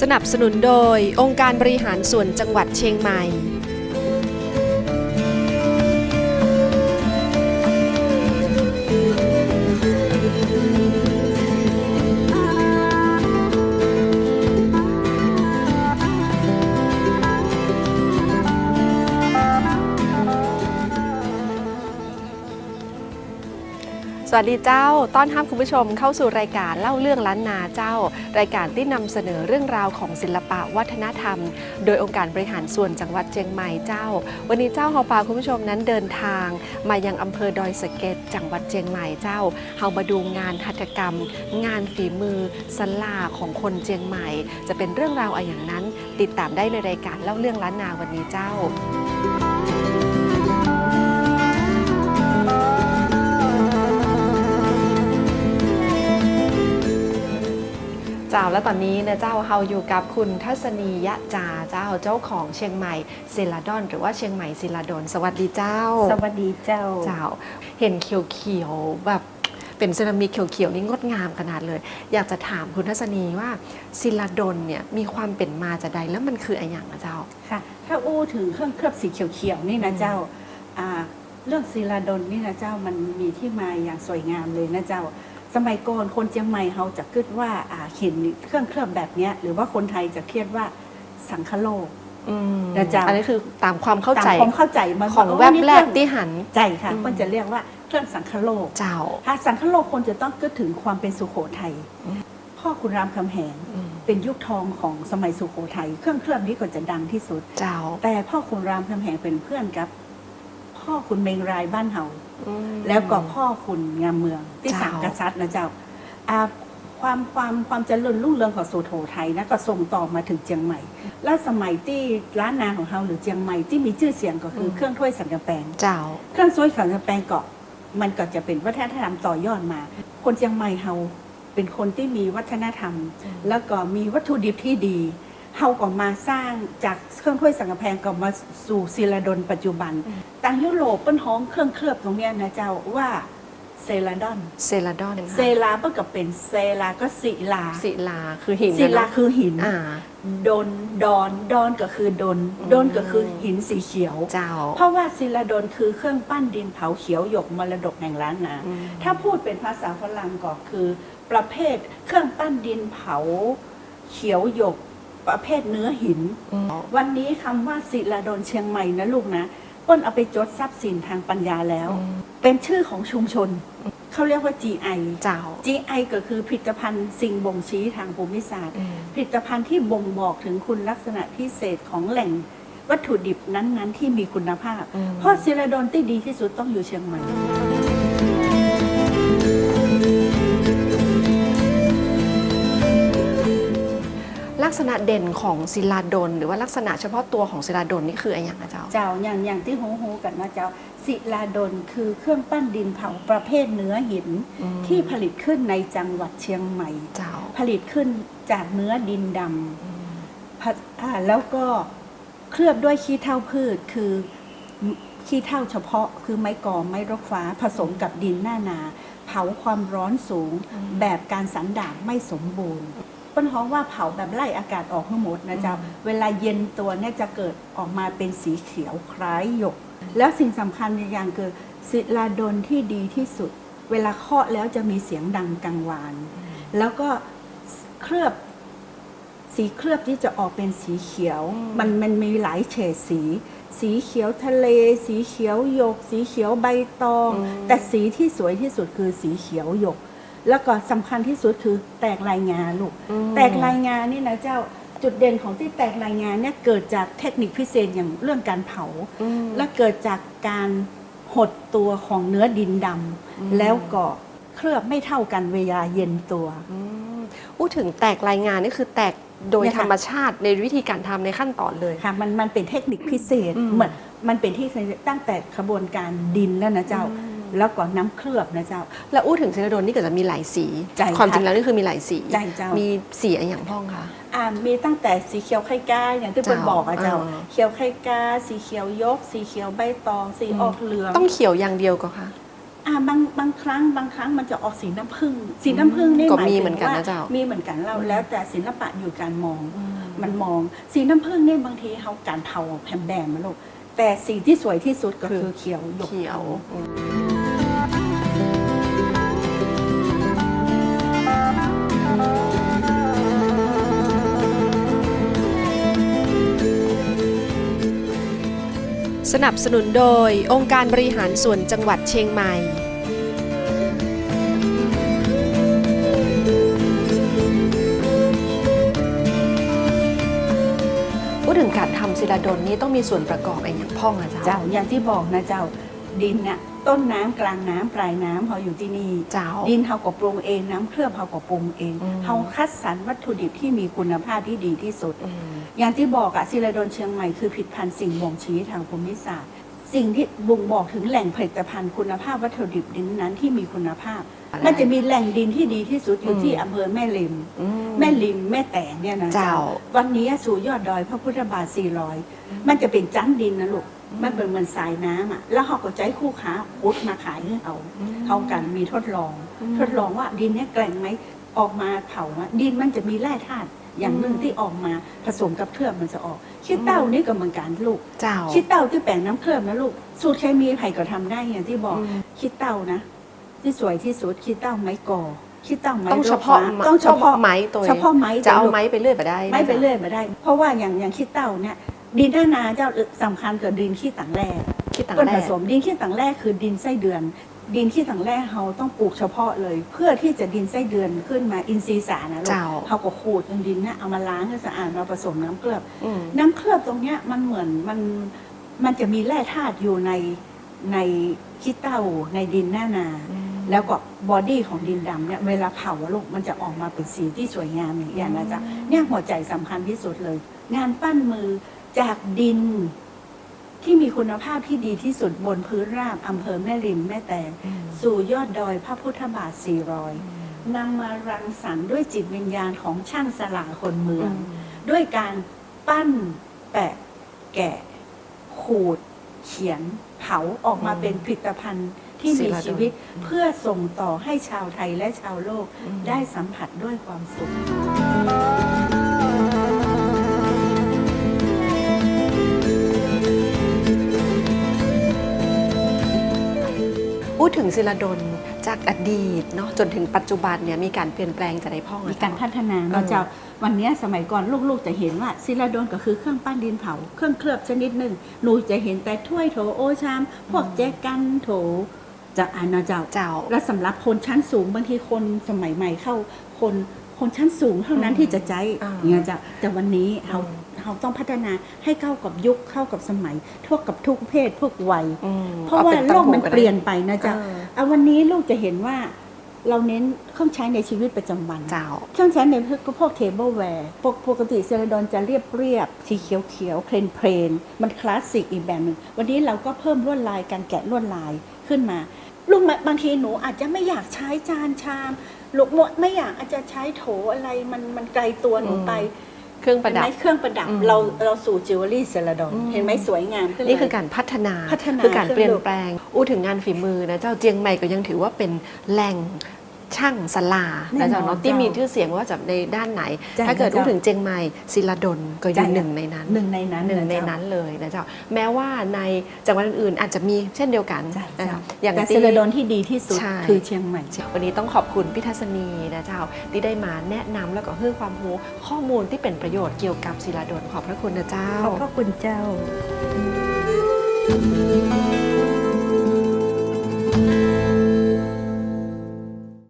สนับสนุนโดยองค์การบริหารส่วนจังหวัดเชียงใหม่ สวัสดีเจ้า ต้อนรับคุณผู้ชมเข้าสู่รายการเล่าเรื่องล้านนาเจ้า รายการที่นำเสนอเรื่องราวของศิลปะวัฒนธรรม โดยองค์การบริหารส่วนจังหวัดเชียงใหม่เจ้า วันนี้เจ้าเฮาพาคุณผู้ชมนั้นเดินทาง มายังอำเภอดอยสะเก็ดจังหวัดเชียงใหม่เจ้าเฮามาดูงานหัตถกรรม งานฝีมือสลาของคนเชียงใหม่ จะเป็นเรื่องราวอะไรอย่างนั้น ติดตามได้ในรายการเล่าเรื่องล้านนาวันนี้เจ้า เจ้าและตอนนี้นะเจ้าเฮาอยู่กับคุณทัศนียะจาเจ้าเจ้าของเชียงใหม่เซลาดอน หรือว่าเชียงใหม่ศิลาดอนสวัสดีเจ้า สวัสดีเจ้าเจ้า เห็นเขียวๆแบบเป็นเซรามิกเขียวๆนี่งดงามขนาดเลย อยากจะถามคุณทัศนีว่าศิลาดอนเนี่ยมีความเป็นมาจากใดแล้วมันคืออะไรอย่างนะเจ้าค่ะ ถ้าอู้ถึงเครื่องเคลือบสีเขียวๆนี่นะเจ้าอ่าเรื่องศิลาดลนี่นะเจ้ามันมีที่มาอย่างสวยงามเลยนะเจ้า สมัยก่อนคนเชียงใหม่เขาจะคิดว่าอ่าเห็นเครื่องเคลือบแบบเนี้ยหรือว่าคนไทยจะเครียดว่าสังคโลก อืมนะเจ้าอันนี้คือตามความเข้าใจตามความเข้าใจมันของว่าแวบนี่แรกเคองที่หัน ใจค่ะอืมมันจะเรียกว่าเครื่องสังคโลกเจ้า ถ้าสังคโลกคนจะต้องคิดถึงความเป็นสุโขทัยอืม พ่อคุณรามคำแหง อืมเป็นยุคทองของสมัยสุโขทัยเครื่องเคลือบนี้ก็จะดังที่สุด เจ้า แต่พ่อขุนรามคำแหงเป็นเพื่อนกับ พ่อขุนเมงรายบ้านเฮาอืม แล้วก็พ่อขุนงามเมืองที่เจ้าสามกษัตริย์นะเจ้าอ่าความความความเจริญรุ่งเรืองของสุโขทัยนะก็ส่งต่อมาถึงเชียงใหม่ และสมัยที่ร้านนาของเฮาหรือเชียงใหม่ที่มีชื่อเสียงก็คืออเครื่องถ้วยสังกะแปง เจ้า เครื่องถ้วยสังกะแปงก็มันก็จะเป็นวัฒนธรรมต่อยอดมา คนเชียงใหม่เฮาเป็นคนที่มีวัฒนธรรม แล้วก็มีวัตถุดิบที่ดี เฮาก็มาสร้างจากเครื่องถ้วยสังกะแพงก็มาสู่ศิลาดลปัจจุบันอืมต่างยุโรปเปิ้นฮ้องเครื่องเคลือบตรงเนี้ยนะเจ้าว่าเซลาดอน เซลาดอนเซลาเปิ้นก็เป็นเซลาก็ศิลาศิลาคือหินศิลานะเนะคือหินอ่าดนดอนดอนก็คือดนอืมดนก็คือหินสีเขียวเจ้า เพราะว่าศิลาดลคือเครื่องปั้นดินเผาเขียวหยกมรดกแห่งล้านนาอืมถ้าพูดเป็นภาษาฝรั่งก็คือ ประเภทเครื่องปั้นดินเผาเขียวหยก ประเภทเนื้อหินอืมวันนี้คำว่าศิลาดลเชียงใหม่นะลูกนะเป้นเอาไปจดทรัพย์สินทางปัญญาแล้วอืมเป็นชื่อของชุมชน เขาเรียกว่า GI เจ้า GI ก็คือผลิตภัณฑ์สิ่งบ่งชี้ทางภูมิศาสตร์อืมผลิตภัณฑ์ที่บ่งบอกถึงคุณลักษณะพิเศษของแหล่งวัตถุดิบนั้นๆ ที่มีคุณภาพอืมเพราะศิลาดลที่ดีที่สุดต้องอยู่เชียงใหม่ ลักษณะเด่นของศิลาดลหรือว่าลักษณะเฉพาะตัวของศิลาดลนี่คืออะไรอย่างนะเจ้า เจ้าอย่างอย่างที่หูหูๆกันนะเจ้าศิลาดลคือเครื่องปั้นดินเผาประเภทเนื้อหินอืมที่ผลิตขึ้นในจังหวัดเชียงใหม่เจ้าผลิตขึ้นจากเนื้อดินดอืมำผะอ่าแล้วก็เคลือบด้วยขี้เถ้าพืชคือขี้เถ้าเฉพาะคือไม้กอไม้รกฟ้าผสมกับดินหน้านา เผาความร้อนสูงแบบการสันดาบไม่สมบูรณ์ ต้นฮ้องว่าเผาแบบไล่อากาศออกทั้งหมดนะเจ้าอืมเวลาเย็นตัวเนี่ยจะเกิดออกมาเป็นสีเขียวคล้ายหยก แล้วสิ่งสำคัญอีกอย่างคือศิลาดลที่ดีที่สุด เวลาเคาะแล้วจะมีเสียงดังกังวาน แล้วก็เคลือบสีเคลือบที่จะออกเป็นสีเขียวอืมมันมันมีหลายเฉดสี สีเขียวทะเล สีเขียวหยก สีเขียวใบตอง แต่สีที่สวยที่สุดคือสีเขียวหยก แล้วก็สำคัญที่สุดคือแตกลายงาลูก อืม แตกลายงานนี่นะเจ้าจุดเด่นของที่แตกลายงานเนี่ยเกิดจากเทคนิคพิเศษอย่างเรื่องการเผา อืม และเกิดจากการหดตัวของเนื้อดินดอืมำแล้วก็เคลือบไม่เท่ากันเวลาเย็นตัว อืมพูดถึงแตกรายงานนี่คือแตกโดยเนี่ยค่ะ ธรรมชาติในวิธีการทำในขั้นตอนเลย ค่ะมันมันเป็นเทคนิคพิเศษอืมเหมือนมันเป็นที่ตั้งแต่ขบวนการดินแล้วนะเจ้า อืม แล้วก็น้ำเคลือบนะเจ้า แล้วอู้ถึงศิลาดลนี่ก็จะมีหลายสี ใช่ความค่ะจริงแล้วนี่คือมีหลายสี ใช่เจ้ามีมีสีอะไรอย่างพ้องคะอ่ามีตั้งแต่สีเขียวไข่กาอย่างที่เปิ้ลเจ้าบอกอะเจ้าอ่าเขียวไข่กาสีเขียวยก สีเขียวใบตอง สีออกเหลือง ต้องเขียวอย่างเดียวก็คะอ่าบางบางครั้งบางครั้งมันจะออกสีน้ำผึ้งสีน้ำผึ้งนี่ก็หมายมีถึงเหมือนกันว่านะเจ้ามีเหมือนกันเราอืมแล้วแต่ศิลปะอยู่การมองอืมันมอง สีน้ำผึ้งนี่บางทีเขาการเผาแผ่นแบนมาลูกแต่สีที่สวยที่สุดก็คือเขียวหยกเขียว สนับสนุนโดยองค์การบริหารส่วนจังหวัดเชียงใหม่ พูดถึงการทำศิลาดลนี่ต้องมีส่วนประกอบอะไรอย่างพ่องอะเจ้า เจ้าอย่างที่บอกนะเจ้าดินน่ะ ต้นน้ำกลางน้ำปลายน้ำเขาอยู่ที่นี่ เจ้า ดินเขาก็ปรุงเองน้ำเคลือบเขาก็ปรุงเองอืม เขาคัดสรรวัตถุดิบที่มีคุณภาพที่ดีที่สุด อืม อย่างที่บอกอะศิลาดลเชียงใหม่คือผลิตภัณฑ์สิ่งบ่งชี้ทางภูมิศาสตร์ สิ่งที่บ่งบอกถึงแหล่งผลิตภัณฑ์คุณภาพวัตถุดิบดินนั้นที่มีคุณภาพอะไรมันจะมีแหล่งดินที่ดีที่สุดอยู่อืม ที่อำเภอแม่ริม อื แม่ริมแม่แตงเนี่ยนะเจ้า วันนี้สู่ยอดดอยพระพุทธบาท 400 มันจะเป็นจั้นดินนะลูก มันเป็นเหมือนสายน้ำอะ แล้วเขาก็ใจคู่ค้าอุดมาขายให้เอาอืมเขากันมีทดลองอืมทดลองว่าดินเนี้ยแกร่งไหมออกมาเผาอะดินมันจะมีแร่ธาตุอย่างหนึ่งอืมที่ออกมาผสมกับเคลือบมันจะออกขี้เต้านี่ก็เหมือนกันลูกเจ้าขี้เต้าที่แปลงน้ำเคลือบนะลูก สูตรเคมีไผ่ก็ทำได้อย่างที่บอกอืมขี้เต้านะ ที่สวยที่สุดขี้เต้าไม้กอขี้เต้าไม้ต้องเฉพาะรกฟ้ต้องเฉพาะไม้ตัวเฉพาะไม้จะเอาลูกไม้ไปเรื่อยไปได้ ไม่ไปเรื่อยมาได้ เพราะว่าอย่างอย่างขี้เต้าเนี่ย ดินหน้านาเจ้าสำคัญกับดินขี้ต่างแร่คิดต่างต้นแรผกสมดินขี้ต่างแร่คือดินไส้เดือน ดินขี้ต่างแร่เขาต้องปลูกเฉพาะเลย เพื่อที่จะดินไส้เดือนขึ้นมาอินทรีย์สารนะลูกเจ้าเขาก็ขูดจนดินเนี่ยเอามาล้างให้สะอาดมาผสมน้ำเกลือบอืมน้ำเคลือบตรงเนี้ยมันเหมือนมันมันจะมีแร่ธาตุอยู่ในในขี้เต้าในดินหน้านา แล้วก็บอดี้ของดินดำเนี่ยเวลาเผาอะลูกมันจะออกมาเป็นสีที่สวยงามอย่างนี้ยนะจ๊ะเนี่ยหัวใจสำคัญที่สุดเลย งานปั้นมือ จากดินที่มีคุณภาพที่ดีที่สุดบนพื้นราบอำเภอแม่ริมแม่แตงอืมสู่ยอดดอยพระพุทธบาท 400 นำมารังสรรค์ด้วยจิตวิญญาณของช่างสลาคนเมือง ด้วยการปั้น แปะ แกะ ขูด เขียน เผาออกมาอืมเป็นผลิตภัณฑ์ที่มีศิลาดลชีวิตเพื่อส่งต่อให้ชาวไทยและชาวโลกอืมได้สัมผัสด้วยความสุข พูดถึงศิลาดลจากอดีตเนาะจนถึงปัจจุบันเนี่ยมีการเปลี่ยนแปลงจากในพ่องมีอะการพัฒนาเออเราจะวันเนี้ยสมัยก่อนลูกๆจะเห็นว่าศิลาดลก็คือเครื่องปั้นดินเผา เครื่องเคลือบชนิดหนึ่งหนูจะเห็นแต่ถ้วยโถโอชาม พวกแจกันโถจะอ่านนะเจ้าเจ้า และสำหรับคนชั้นสูงบางทีคนสมัยใหม่เข้าคนคนชั้นสูงเท่านั้นอืมที่จะใจอ่าเนี่ยจะแต่วันนี้เราอืม เราต้องพัฒนาให้เข้ากับยุคเข้ากับสมัยทั่วกับทุกเพศทุกวัยอืมเพราะว่าอป็โลกมันตั้งวงเปลี่ยนไปนะจ๊ะเออเอาวันนี้ลูกจะเห็นว่าเราเน้นเครื่องใช้ในชีวิตประจำวันเจ้าเครื่องใช้ในพวกพวกเทเบิลแวร์ปกปกติเซราดอนจะเรียบเรียบสีเขียวเขียวเพลนเพลนมันคลาสสิกอีกแบบหนึ่งวันนี้เราก็เพิ่มลวดลายการแกะลวดลายขึ้นมาลูกบางทีหนูอาจจะไม่อยากใช้จานชามลูกไม่อยากอาจจะใช้โถอะไรมันมันไกลตัวหนูไป เครื่องประดับ เห็นไหมเครื่องประดับอืม เราเราสู่จิวเวลรี่เซราดอนอืมเห็นไหมสวยงามขึ้นเลย นี่คือการพัฒนาพัฒนาคือการขึ้นเปลี่ยนลูกแปลงอู้ถึงงานฝีมือนะเจ้าเจียงใหม่ก็ยังถือว่าเป็นแหล่ง ช่างสลาแน่นอนนะเจ้าเนาะที่เจ้ามีมีชื่อเสียงว่าจะในด้านไหนจ้ะถ้าเกิดเจ้าพูดถึงเจียงใหม่ศิลาดลก็อจ้ะยู่หนึ่งในนั้นหนึ่งในนั้นหนึ่งในเจ้านั้นเลยนะเจ้าแม้ว่าในจังหวัดอื่นๆอาจจะมีเช่นเดียวกันใช่นะใช่คะอย่างแต่ที่เซราดอนที่ดีที่สุดใช่คือเชียงใหม่ วันนี้ต้องขอบคุณพี่ทัศนีนะเจ้าที่ได้มาแนะนำแล้วก็ให้ความรู้ข้อมูลที่เป็นประโยชน์เกี่ยวกับศิลาดลขอบพระคุณนะเจ้าขอบพระคุณเจ้าข